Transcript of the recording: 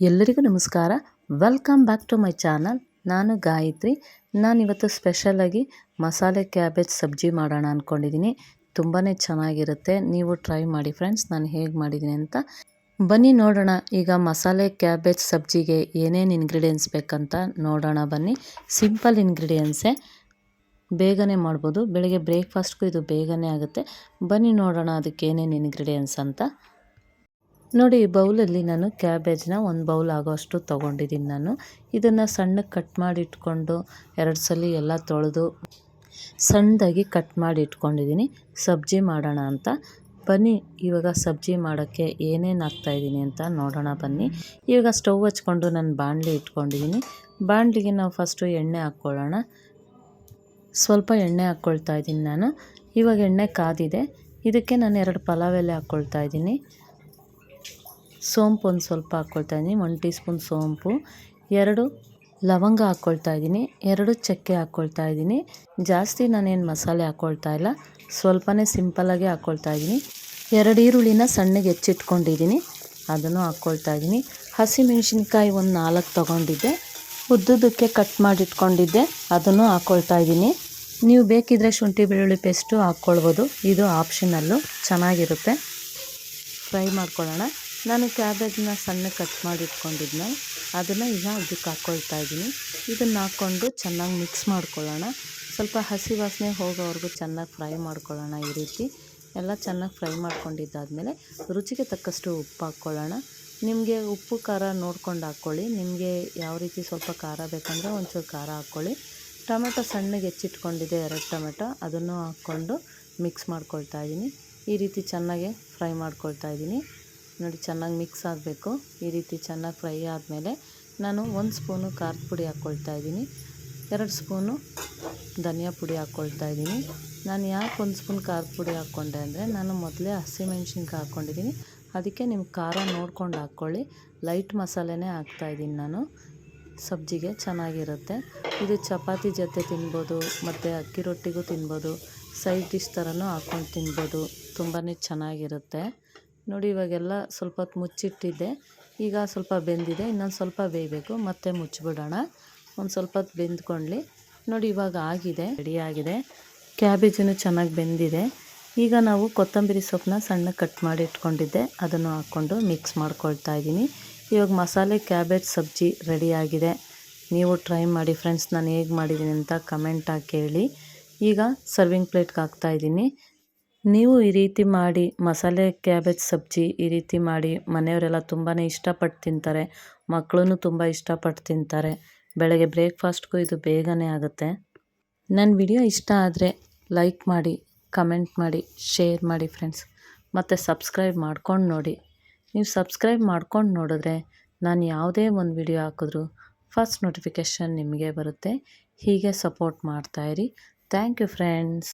ಎಲ್ಲರಿಗೂ ನಮಸ್ಕಾರ. Welcome back to my channel ನಾನು ಗಾಯತ್ರಿ. ನಾನಿವತ್ತು ಸ್ಪೆಷಲಾಗಿ ಮಸಾಲೆ ಕ್ಯಾಬೇಜ್ ಸಬ್ಜಿ ಮಾಡೋಣ ಅಂದ್ಕೊಂಡಿದ್ದೀನಿ ತುಂಬಾ ಚೆನ್ನಾಗಿರುತ್ತೆ. ನೀವು ಟ್ರೈ ಮಾಡಿ ಫ್ರೆಂಡ್ಸ್ ನಾನು ಹೇಗೆ ಮಾಡಿದ್ದೀನಿ ಅಂತ. ಬನ್ನಿ ನೋಡೋಣ. ಈಗ ಮಸಾಲೆ ಕ್ಯಾಬೇಜ್ ಸಬ್ಜಿಗೆ ಏನೇನು ಇಂಗ್ರೀಡಿಯೆಂಟ್ಸ್ ಬೇಕಂತ ನೋಡೋಣ ಬನ್ನಿ. ಸಿಂಪಲ್ ಇಂಗ್ರೀಡಿಯೆಂಟ್ಸೇ ಬೇಗನೆ ಮಾಡ್ಬೋದು. ಬೆಳಗ್ಗೆ ಬ್ರೇಕ್ಫಾಸ್ಟ್ಗೂ ಇದು ಬೇಗನೆ ಆಗುತ್ತೆ. ಬನ್ನಿ ನೋಡೋಣ ಅದಕ್ಕೆ ಏನೇನು ಇಂಗ್ರೀಡಿಯೆಂಟ್ಸ್ ಅಂತ. ನೋಡಿ, ಈ ಬೌಲಲ್ಲಿ ನಾನು ಕ್ಯಾಬೇಜ್ನ ಒಂದು ಬೌಲ್ ಆಗೋಷ್ಟು ತೊಗೊಂಡಿದ್ದೀನಿ ನಾನು. ಇದನ್ನು ಸಣ್ಣಕ್ಕೆ ಕಟ್ ಮಾಡಿ ಇಟ್ಕೊಂಡು ಎರಡು ಸಲ ಎಲ್ಲ ತೊಳೆದು ಸಣ್ಣದಾಗಿ ಕಟ್ ಮಾಡಿ ಇಟ್ಕೊಂಡಿದ್ದೀನಿ. ಸಬ್ಜಿ ಮಾಡೋಣ ಅಂತ. ಬನ್ನಿ, ಇವಾಗ ಸಬ್ಜಿ ಮಾಡೋಕ್ಕೆ ಏನೇನು ಹಾಕ್ತಾಯಿದ್ದೀನಿ ಅಂತ ನೋಡೋಣ ಬನ್ನಿ. ಇವಾಗ ಸ್ಟವ್ ಹಚ್ಕೊಂಡು ನಾನು ಬಾಣಲಿ ಇಟ್ಕೊಂಡಿದ್ದೀನಿ. ಬಾಣಲಿಗೆ ನಾವು ಫಸ್ಟು ಎಣ್ಣೆ ಹಾಕ್ಕೊಳ್ಳೋಣ. ಸ್ವಲ್ಪ ಎಣ್ಣೆ ಹಾಕ್ಕೊಳ್ತಾ ಇದ್ದೀನಿ ನಾನು. ಇವಾಗ ಎಣ್ಣೆ ಕಾದಿದೆ. ಇದಕ್ಕೆ ನಾನು ಎರಡು ಪಲಾವ್ ಎಲೆ ಹಾಕ್ಕೊಳ್ತಾ ಇದ್ದೀನಿ. ಸೋಂಪು ಒಂದು ಸ್ವಲ್ಪ ಹಾಕ್ಕೊಳ್ತಾ ಇದ್ದೀನಿ. ಒನ್ ಟೀ ಸ್ಪೂನ್ ಸೋಂಪು, ಎರಡು ಲವಂಗ ಹಾಕ್ಕೊಳ್ತಾ ಇದ್ದೀನಿ, ಎರಡು ಚಕ್ಕೆ ಹಾಕ್ಕೊಳ್ತಾ ಇದ್ದೀನಿ. ಜಾಸ್ತಿ ನಾನೇನು ಮಸಾಲೆ ಹಾಕ್ಕೊಳ್ತಾ ಇಲ್ಲ, ಸ್ವಲ್ಪನೇ ಸಿಂಪಲ್ಲಾಗಿ ಹಾಕ್ಕೊಳ್ತಾ ಇದ್ದೀನಿ. ಎರಡು ಈರುಳ್ಳಿನ ಸಣ್ಣಗೆ ಹೆಚ್ಚಿಟ್ಕೊಂಡಿದ್ದೀನಿ, ಅದನ್ನು ಹಾಕ್ಕೊಳ್ತಾ ಇದ್ದೀನಿ. ಹಸಿಮೆಣ್ಸಿನ್ಕಾಯಿ ಒಂದು ನಾಲ್ಕು ತೊಗೊಂಡಿದ್ದೆ ಉದ್ದುದಕ್ಕೆ ಕಟ್ ಮಾಡಿಟ್ಕೊಂಡಿದ್ದೆ, ಅದನ್ನು ಹಾಕ್ಕೊಳ್ತಾ ಇದ್ದೀನಿ. ನೀವು ಬೇಕಿದ್ರೆ ಶುಂಠಿ ಬೆಳ್ಳುಳ್ಳಿ ಪೇಸ್ಟು ಹಾಕ್ಕೊಳ್ಬೋದು, ಇದು ಆಪ್ಷನಲ್ಲು ಚೆನ್ನಾಗಿರುತ್ತೆ. ಫ್ರೈ ಮಾಡ್ಕೊಳ್ಳೋಣ. ನಾನು ಕ್ಯಾಬೇಜನ್ನ ಸಣ್ಣ ಕಟ್ ಮಾಡಿ ಇಟ್ಕೊಂಡಿದ್ನ ಅದನ್ನು ಈಗ ಅದಕ್ಕೆ ಹಾಕ್ಕೊಳ್ತಾ ಇದ್ದೀನಿ. ಇದನ್ನು ಹಾಕ್ಕೊಂಡು ಚೆನ್ನಾಗಿ ಮಿಕ್ಸ್ ಮಾಡ್ಕೊಳ್ಳೋಣ. ಸ್ವಲ್ಪ ಹಸಿ ವಾಸನೆ ಹೋಗೋವರೆಗೂ ಚೆನ್ನಾಗಿ ಫ್ರೈ ಮಾಡ್ಕೊಳ್ಳೋಣ ಈ ರೀತಿ. ಎಲ್ಲ ಚೆನ್ನಾಗಿ ಫ್ರೈ ಮಾಡ್ಕೊಂಡಿದ್ದಾದಮೇಲೆ ರುಚಿಗೆ ತಕ್ಕಷ್ಟು ಉಪ್ಪು ಹಾಕ್ಕೊಳ್ಳೋಣ. ನಿಮಗೆ ಉಪ್ಪು ಖಾರ ನೋಡ್ಕೊಂಡು ಹಾಕ್ಕೊಳ್ಳಿ. ನಿಮಗೆ ಯಾವ ರೀತಿ ಸ್ವಲ್ಪ ಖಾರ ಬೇಕಂದರೆ ಒಂಚೂರು ಖಾರ ಹಾಕ್ಕೊಳ್ಳಿ. ಟೊಮೆಟೊ ಸಣ್ಣಗೆ ಹೆಚ್ಚಿಟ್ಕೊಂಡಿದೆ ಎರಡು ಟೊಮೆಟೊ. ಅದನ್ನು ಹಾಕ್ಕೊಂಡು ಮಿಕ್ಸ್ ಮಾಡ್ಕೊಳ್ತಾ ಇದ್ದೀನಿ. ಈ ರೀತಿ ಚೆನ್ನಾಗೆ ಫ್ರೈ ಮಾಡ್ಕೊಳ್ತಾ ಇದ್ದೀನಿ. ನೋಡಿ ಚೆನ್ನಾಗಿ ಮಿಕ್ಸ್ ಆಗಬೇಕು. ಈ ರೀತಿ ಚೆನ್ನಾಗಿ ಫ್ರೈ ಆದಮೇಲೆ ನಾನು ಒಂದು ಸ್ಪೂನು ಖಾರದ ಪುಡಿ ಹಾಕ್ಕೊಳ್ತಾ ಇದ್ದೀನಿ. ಎರಡು ಸ್ಪೂನು ಧನಿಯಾ ಪುಡಿ ಹಾಕ್ಕೊಳ್ತಾ ಇದ್ದೀನಿ. ನಾನು ಯಾಕೆ ಒಂದು ಸ್ಪೂನ್ ಖಾರದ ಪುಡಿ ಹಾಕ್ಕೊಂಡೆ ಅಂದರೆ ನಾನು ಮೊದಲೇ ಹಸಿಮೆಣ್ಸಿನ್ಕಾಯಿ ಹಾಕ್ಕೊಂಡಿದ್ದೀನಿ ಅದಕ್ಕೆ ನಿಮ್ಮ ಖಾರ ನೋಡ್ಕೊಂಡು ಹಾಕ್ಕೊಳ್ಳಿ ಲೈಟ್ ಮಸಾಲೆನೇ ಹಾಕ್ತಾಯಿದ್ದೀನಿ ನಾನು. ಸಬ್ಜಿಗೆ ಚೆನ್ನಾಗಿರುತ್ತೆ. ಇದು ಚಪಾತಿ ಜೊತೆ ತಿನ್ಬೋದು, ಮತ್ತು ಅಕ್ಕಿ ರೊಟ್ಟಿಗೂ ತಿನ್ಬೋದು. ಸೈಡ್ ಡಿಶ್ ಥರನೂ ಹಾಕ್ಕೊಂಡು ತಿನ್ಬೋದು. ತುಂಬಾ ಚೆನ್ನಾಗಿರುತ್ತೆ. ನೋಡಿ, ಇವಾಗೆಲ್ಲ ಸ್ವಲ್ಪ ಹೊತ್ತು ಮುಚ್ಚಿಟ್ಟಿದ್ದೆ. ಈಗ ಸ್ವಲ್ಪ ಬೆಂದಿದೆ. ಇನ್ನೊಂದು ಸ್ವಲ್ಪ ಬೇಯಬೇಕು. ಮತ್ತೆ ಮುಚ್ಚಿಬಿಡೋಣ. ಒಂದು ಸ್ವಲ್ಪ ಹೊತ್ತು ಬೆಂದ್ಕೊಳ್ಳಿ ನೋಡಿ, ಇವಾಗ ಆಗಿದೆ. ರೆಡಿಯಾಗಿದೆ ಕ್ಯಾಬೇಜನ್ನು ಚೆನ್ನಾಗಿ ಬೆಂದಿದೆ. ಈಗ ನಾವು ಕೊತ್ತಂಬರಿ ಸೊಪ್ಪನ್ನ ಸಣ್ಣ ಕಟ್ ಮಾಡಿ ಇಟ್ಕೊಂಡಿದ್ದೆ. ಅದನ್ನು ಹಾಕ್ಕೊಂಡು ಮಿಕ್ಸ್ ಮಾಡ್ಕೊಳ್ತಾ ಇದ್ದೀನಿ. ಇವಾಗ ಮಸಾಲೆ, ಕ್ಯಾಬೇಜ್, ಸಬ್ಜಿ ರೆಡಿಯಾಗಿದೆ ನೀವು ಟ್ರೈ ಮಾಡಿ ಫ್ರೆಂಡ್ಸ್. ನಾನು ಹೇಗೆ ಮಾಡಿದ್ದೀನಿ ಅಂತ ಕಮೆಂಟಾಗಿ ಕೇಳಿ. ಈಗ ಸರ್ವಿಂಗ್ ಪ್ಲೇಟ್ಗೆ ಹಾಕ್ತಾಯಿದ್ದೀನಿ ನೀವು ಈ ರೀತಿ ಮಾಡಿ ಮಸಾಲೆ, ಕ್ಯಾಬೇಜ್, ಸಬ್ಜಿ ಈ ರೀತಿ ಮಾಡಿ ಮನೆಯವರೆಲ್ಲ ತುಂಬಾ ಇಷ್ಟಪಟ್ಟು ತಿಂತಾರೆ ಮಕ್ಕಳೂ ತುಂಬ ಇಷ್ಟಪಟ್ಟು ತಿಂತಾರೆ. ಬೆಳಗ್ಗೆ ಬ್ರೇಕ್ಫಾಸ್ಟ್ಗೂ ಇದು ಬೇಗನೆ ಆಗುತ್ತೆ. ನನ್ನ ವಿಡಿಯೋ ಇಷ್ಟ ಆದರೆ ಲೈಕ್ ಮಾಡಿ, ಕಮೆಂಟ್ ಮಾಡಿ, ಶೇರ್ ಮಾಡಿ ಫ್ರೆಂಡ್ಸ್. ಮತ್ತು ಸಬ್ಸ್ಕ್ರೈಬ್ ಮಾಡ್ಕೊಂಡು ನೋಡಿ. ನೀವು ಸಬ್ಸ್ಕ್ರೈಬ್ ಮಾಡ್ಕೊಂಡು ನೋಡಿದ್ರೆ ನಾನು ಯಾವುದೇ ಒಂದು ವಿಡಿಯೋ ಹಾಕಿದ್ರು ಫಸ್ಟ್ ನೋಟಿಫಿಕೇಷನ್ ನಿಮಗೆ ಬರುತ್ತೆ. ಹೀಗೆ ಸಪೋರ್ಟ್ ಮಾಡ್ತಾಯಿರಿ ಥ್ಯಾಂಕ್ ಯು ಫ್ರೆಂಡ್ಸ್.